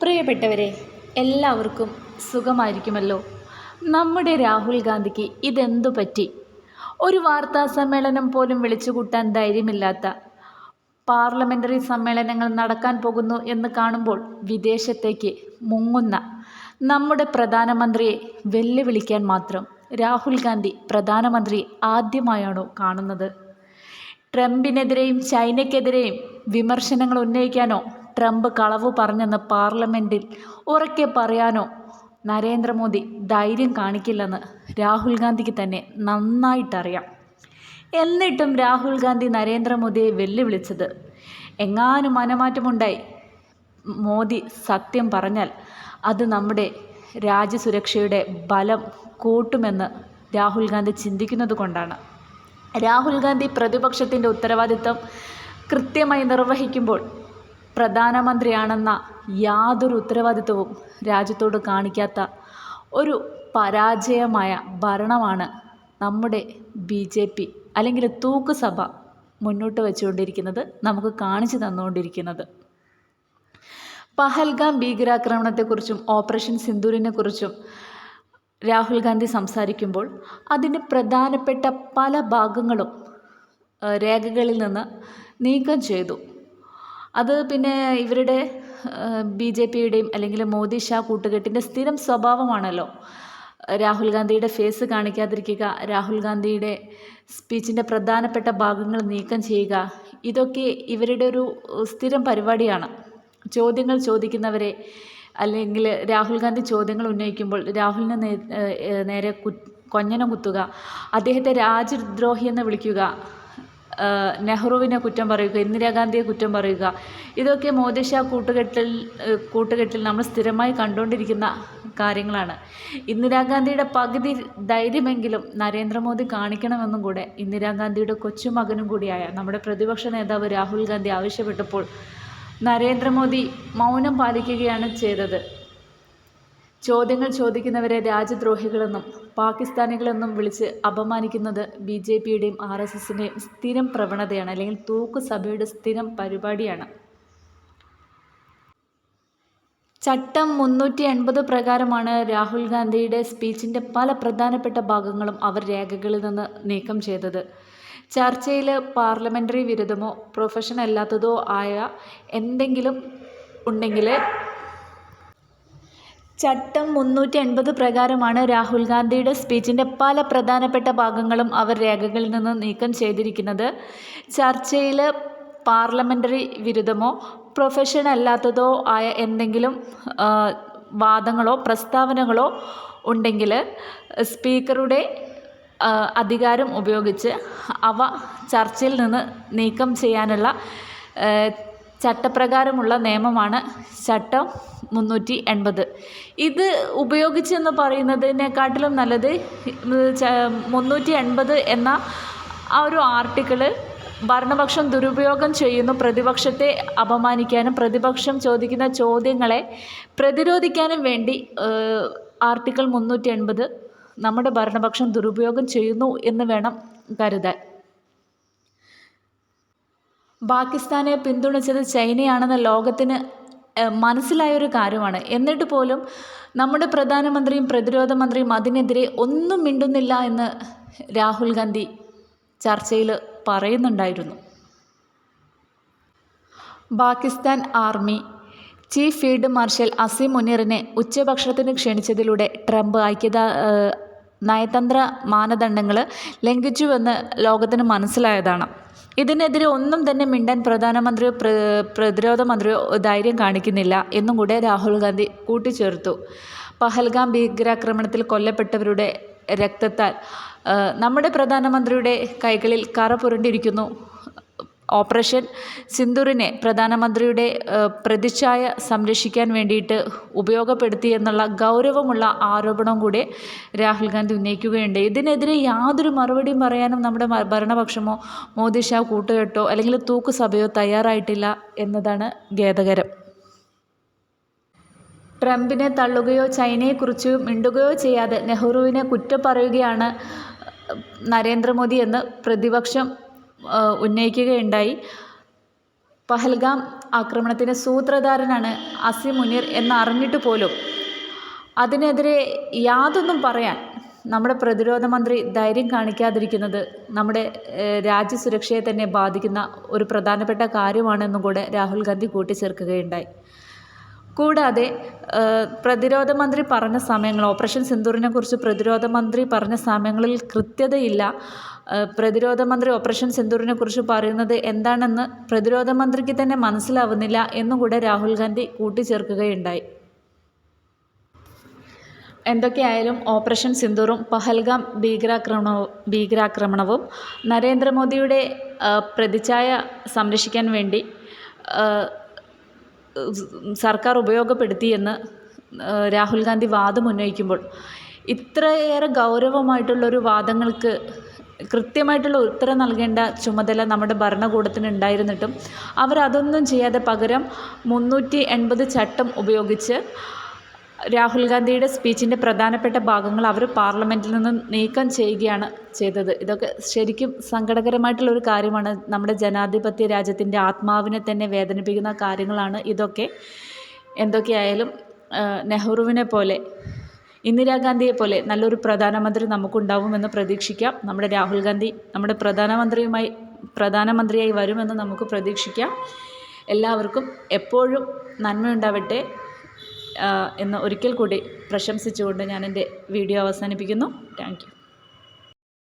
പ്രിയപ്പെട്ടവരെ എല്ലാവർക്കും സുഖമായിരിക്കുമല്ലോ? നമ്മുടെ രാഹുൽ ഗാന്ധിക്ക് ഇതെന്തു പറ്റി? ഒരു വാർത്താ സമ്മേളനം പോലും വിളിച്ചു കൂട്ടാൻ ധൈര്യമില്ലാത്ത പാർലമെന്ററി സമ്മേളനങ്ങൾ നടക്കാൻ പോകുന്നു എന്ന് കാണുമ്പോൾ വിദേശത്തേക്ക് മുങ്ങുന്ന നമ്മുടെ പ്രധാനമന്ത്രിയെ വെല്ലുവിളിക്കാൻ മാത്രം രാഹുൽ ഗാന്ധി പ്രധാനമന്ത്രി ആദ്യമായാണോ കാണുന്നത്? ട്രംപിനെതിരെയും ചൈനയ്ക്കെതിരെയും വിമർശനങ്ങൾ ഉന്നയിക്കാനോ ട്രംപ് കളവ് പറഞ്ഞെന്ന് പാർലമെന്റിൽ ഉറക്കെ പറയാനോ? നരേന്ദ്രമോദി ധൈര്യം കാണിക്കില്ലെന്ന് രാഹുൽ ഗാന്ധിക്ക് തന്നെ നന്നായിട്ടറിയാം. എന്നിട്ടും രാഹുൽ ഗാന്ധി നരേന്ദ്രമോദിയെ വെല്ലുവിളിച്ചത് എങ്ങാനും മനമാറ്റമുണ്ടായി. മോദി സത്യം പറഞ്ഞാൽ അത് നമ്മുടെ രാജ്യസുരക്ഷയുടെ ബലം കൂട്ടുമെന്ന് രാഹുൽ ഗാന്ധി ചിന്തിക്കുന്നത് കൊണ്ടാണ്. രാഹുൽ ഗാന്ധി പ്രതിപക്ഷത്തിന്റെ ഉത്തരവാദിത്തം കൃത്യമായി നിർവഹിക്കുമ്പോൾ പ്രധാനമന്ത്രിയാണെന്ന യാതൊരു ഉത്തരവാദിത്വവും രാജ്യത്തോട് കാണിക്കാത്ത ഒരു പരാജയമായ ഭരണമാണ് നമ്മുടെ ബി ജെ പി അല്ലെങ്കിൽ തൂക്കുസഭ മുന്നോട്ട് വെച്ചുകൊണ്ടിരിക്കുന്നത് നമുക്ക് കാണിച്ചു തന്നുകൊണ്ടിരിക്കുന്നത്. പഹൽഗാം ഭീകരാക്രമണത്തെക്കുറിച്ചും ഓപ്പറേഷൻ സിന്ദൂരിനെക്കുറിച്ചും രാഹുൽ ഗാന്ധി സംസാരിക്കുമ്പോൾ അതിന് പ്രധാനപ്പെട്ട പല ഭാഗങ്ങളും രേഖകളിൽ നിന്ന് നീക്കം ചെയ്തു. അത് പിന്നെ ഇവരുടെ ബി ജെ പിയുടെയും അല്ലെങ്കിൽ മോദി ഷാ കൂട്ടുകെട്ടിന്റെ സ്ഥിരം സ്വഭാവമാണല്ലോ. രാഹുൽ ഗാന്ധിയുടെ ഫേസ് കാണിക്കാതിരിക്കുക രാഹുൽ ഗാന്ധിയുടെ സ്പീച്ചിന്റെ പ്രധാനപ്പെട്ട ഭാഗങ്ങൾ നീക്കം ചെയ്യുക ഇതൊക്കെ ഇവരുടെ ഒരു സ്ഥിരം പരിപാടിയാണ്. ചോദ്യങ്ങൾ ചോദിക്കുന്നവരെ അല്ലെങ്കിൽ രാഹുൽ ഗാന്ധി ചോദ്യങ്ങൾ ഉന്നയിക്കുമ്പോൾ രാഹുലിനെ നേരെ കൊഞ്ഞനം കുത്തുക അദ്ദേഹത്തെ രാജ്യദ്രോഹി എന്ന് വിളിക്കുക നെഹ്റുവിനെ കുറ്റം പറയുക ഇന്ദിരാഗാന്ധിയെ കുറ്റം പറയുക ഇതൊക്കെ മോദിഷാ കൂട്ടുകെട്ടിൽ കൂട്ടുകെട്ടിൽ നമ്മൾ സ്ഥിരമായി കണ്ടുകൊണ്ടിരിക്കുന്ന കാര്യങ്ങളാണ്. ഇന്ദിരാഗാന്ധിയുടെ പകുതി ധൈര്യമെങ്കിലും നരേന്ദ്രമോദി കാണിക്കണമെന്നും കൂടെ ഇന്ദിരാഗാന്ധിയുടെ കൊച്ചുമകനും കൂടിയായ നമ്മുടെ പ്രതിപക്ഷ നേതാവ് രാഹുൽ ഗാന്ധി ആവശ്യപ്പെട്ടപ്പോൾ നരേന്ദ്രമോദി മൗനം പാലിക്കുകയാണ് ചെയ്തത്. ചോദ്യങ്ങൾ ചോദിക്കുന്നവരെ രാജ്യദ്രോഹികളെന്നും പാകിസ്ഥാനികളെന്നും വിളിച്ച് അപമാനിക്കുന്നത് ബി ജെ പിയുടെയും ആർ എസ് എസിന്റെയും സ്ഥിരം പ്രവണതയാണ് അല്ലെങ്കിൽ തൂക്കുസഭയുടെ സ്ഥിരം പരിപാടിയാണ്. ചട്ടം മുന്നൂറ്റി എൺപത് പ്രകാരമാണ് രാഹുൽ ഗാന്ധിയുടെ സ്പീച്ചിന്റെ പല പ്രധാനപ്പെട്ട ഭാഗങ്ങളും അവർ രേഖകളിൽ നിന്ന് നീക്കം ചെയ്തത്. ചർച്ചയിൽ പാർലമെന്ററി വിരുദ്ധമോ പ്രൊഫഷൻ അല്ലാത്തതോ ആയ എന്തെങ്കിലും ഉണ്ടെങ്കിൽ ചട്ടം മുന്നൂറ്റി എൺപത് പ്രകാരമാണ് രാഹുൽ ഗാന്ധിയുടെ സ്പീച്ചിന്റെ പല പ്രധാനപ്പെട്ട ഭാഗങ്ങളും അവർ രേഖകളിൽ നിന്ന് നീക്കം ചെയ്തിരിക്കുന്നത്. ചർച്ചയിൽ പാർലമെന്ററി വിരുദ്ധമോ പ്രൊഫഷൻ അല്ലാത്തതോ ആയ എന്തെങ്കിലും വാദങ്ങളോ പ്രസ്താവനകളോ ഉണ്ടെങ്കിൽ സ്പീക്കറുടെ അധികാരം ഉപയോഗിച്ച് അവ ചർച്ചയിൽ നിന്ന് നീക്കം ചെയ്യാനുള്ള ചട്ടപ്രകാരമുള്ള നിയമമാണ് ചട്ടം മുന്നൂറ്റി എൺപത്. ഇത് ഉപയോഗിച്ചെന്ന് പറയുന്നതിനെക്കാട്ടിലും നല്ലത് മുന്നൂറ്റി എൺപത് എന്ന ആ ഒരു ആർട്ടിക്കിൾ ഭരണപക്ഷം ദുരുപയോഗം ചെയ്യുന്നു പ്രതിപക്ഷത്തെ അപമാനിക്കാനും പ്രതിപക്ഷം ചോദിക്കുന്ന ചോദ്യങ്ങളെ പ്രതിരോധിക്കാനും വേണ്ടി ആർട്ടിക്കിൾ മുന്നൂറ്റി എൺപത് നമ്മുടെ ഭരണപക്ഷം ദുരുപയോഗം ചെയ്യുന്നു എന്ന് വേണം കരുതാൻ. പാകിസ്ഥാനെ പിന്തുണച്ചത് ചൈനയാണെന്ന് ലോകത്തിന് മനസ്സിലായൊരു കാര്യമാണ്. എന്നിട്ട് പോലും നമ്മുടെ പ്രധാനമന്ത്രിയും പ്രതിരോധ മന്ത്രിയും അതിനെതിരെ ഒന്നും മിണ്ടുന്നില്ല എന്ന് രാഹുൽ ഗാന്ധി ചർച്ചയിൽ പറയുന്നുണ്ടായിരുന്നു. Pakistan army chief field marshal Asim മുനീറിനെ ഉച്ചഭക്ഷണത്തിന് ക്ഷണിച്ചതിലൂടെ ട്രംപ് ഐക്യത നയതന്ത്ര മാനദണ്ഡങ്ങൾ ലംഘിച്ചുവെന്ന് ലോകത്തിന് മനസ്സിലായതാണ്. ഇതിനെതിരെ ഒന്നും തന്നെ മിണ്ടാൻ പ്രധാനമന്ത്രിയോ പ്രതിരോധ മന്ത്രിയോ ധൈര്യം കാണിക്കുന്നില്ല എന്നും കൂടെ രാഹുൽ ഗാന്ധി കൂട്ടിച്ചേർത്തു. പഹൽഗാം ഭീകരാക്രമണത്തിൽ കൊല്ലപ്പെട്ടവരുടെ രക്തത്താൽ നമ്മുടെ പ്രധാനമന്ത്രിയുടെ കൈകളിൽ കറ പുരണ്ടിരിക്കുന്നു ഓപ്പറേഷൻ സിന്ദൂറിനെ പ്രധാനമന്ത്രിയുടെ പ്രതിച്ഛായ സംരക്ഷിക്കാൻ വേണ്ടിയിട്ട് ഉപയോഗപ്പെടുത്തി എന്നുള്ള ഗൗരവമുള്ള ആരോപണം കൂടെ രാഹുൽ ഗാന്ധി ഉന്നയിക്കുകയുണ്ട് ഇതിനെതിരെ യാതൊരു മറുപടിയും പറയാനും നമ്മുടെ ഭരണപക്ഷമോ മോദി ഷാ കൂട്ടുകെട്ടോ അല്ലെങ്കിൽ തൂക്കുസഭയോ തയ്യാറായിട്ടില്ല എന്നതാണ് ഖേദകരം. ട്രംപിനെ തള്ളുകയോ ചൈനയെക്കുറിച്ച് മിണ്ടുകയോ ചെയ്യാതെ നെഹ്റുവിനെ കുറ്റം പറയുകയാണ് നരേന്ദ്രമോദി എന്ന് പ്രതിപക്ഷം ഉന്നയിക്കുകയുണ്ടായി. പഹൽഗാം ആക്രമണത്തിന്റെ സൂത്രധാരനാണ് അസി മുനീർ എന്നറിഞ്ഞിട്ട് പോലും അതിനെതിരെ യാതൊന്നും പറയാൻ നമ്മുടെ പ്രതിരോധ മന്ത്രി ധൈര്യം കാണിക്കാതിരിക്കുന്നത് നമ്മുടെ രാജ്യസുരക്ഷയെ തന്നെ ബാധിക്കുന്ന ഒരു പ്രധാനപ്പെട്ട കാര്യമാണെന്നും കൂടെ രാഹുൽ ഗാന്ധി കൂട്ടിച്ചേർക്കുകയുണ്ടായി. കൂടാതെ പ്രതിരോധ മന്ത്രി പറഞ്ഞ സമയങ്ങൾ ഓപ്പറേഷൻ സിന്ദൂറിനെ കുറിച്ച് പ്രതിരോധ മന്ത്രി പറഞ്ഞ സമയങ്ങളിൽ കൃത്യതയില്ല. പ്രതിരോധ മന്ത്രി ഓപ്പറേഷൻ സിന്ദൂറിനെ കുറിച്ച് പറയുന്നത് എന്താണെന്ന് പ്രതിരോധ മന്ത്രിക്ക് തന്നെ മനസ്സിലാവുന്നില്ല എന്നും കൂടെ രാഹുൽ ഗാന്ധി കൂട്ടിച്ചേർക്കുകയുണ്ടായി. എന്തൊക്കെയായാലും ഓപ്പറേഷൻ സിന്ദൂറും പഹൽഗാം ഭീകരാക്രമണവും ഭീകരാക്രമണവും നരേന്ദ്രമോദിയുടെ പ്രതിച്ഛായ സംരക്ഷിക്കാൻ വേണ്ടി സർക്കാർ ഉപയോഗപ്പെടുത്തിയെന്ന് രാഹുൽ ഗാന്ധി വാദം ഉന്നയിക്കുമ്പോൾ ഇത്രയേറെ ഗൗരവമായിട്ടുള്ളൊരു വാദങ്ങൾക്ക് കൃത്യമായിട്ടുള്ള ഉത്തരം നൽകേണ്ട ചുമതല നമ്മുടെ ഭരണകൂടത്തിന് ഉണ്ടായിരുന്നിട്ടും അവരതൊന്നും ചെയ്യാതെ പകരം മുന്നൂറ്റി എൺപത് ചട്ടം ഉപയോഗിച്ച് രാഹുൽ ഗാന്ധിയുടെ സ്പീച്ചിന്റെ പ്രധാനപ്പെട്ട ഭാഗങ്ങൾ അവർ പാർലമെന്റിൽ നിന്ന് നീക്കം ചെയ്യുകയാണ് ചെയ്തത്. ഇതൊക്കെ ശരിക്കും സങ്കടകരമായിട്ടുള്ള ഒരു കാര്യമാണ്. നമ്മുടെ ജനാധിപത്യ രാജ്യത്തിന്റെ ആത്മാവിനെ തന്നെ വേദനിപ്പിക്കുന്ന കാര്യങ്ങളാണ് ഇതൊക്കെ. എന്തൊക്കെയായാലും നെഹ്റുവിനെ പോലെ ഇന്ദിരാഗാന്ധിയെ പോലെ നല്ലൊരു പ്രധാനമന്ത്രി നമുക്കുണ്ടാവുമെന്ന് പ്രതീക്ഷിക്കാം. നമ്മുടെ രാഹുൽ ഗാന്ധി നമ്മുടെ പ്രധാനമന്ത്രിയുമായി പ്രധാനമന്ത്രിയായി വരുമെന്ന് നമുക്ക് പ്രതീക്ഷിക്കാം. എല്ലാവർക്കും എപ്പോഴും നന്മയുണ്ടാവട്ടെ എന്ന് ഒരിക്കൽ കൂടി പ്രശംസിച്ചുകൊണ്ട് ഞാൻ എന്റെ വീഡിയോ അവസാനിപ്പിക്കുന്നു. താങ്ക്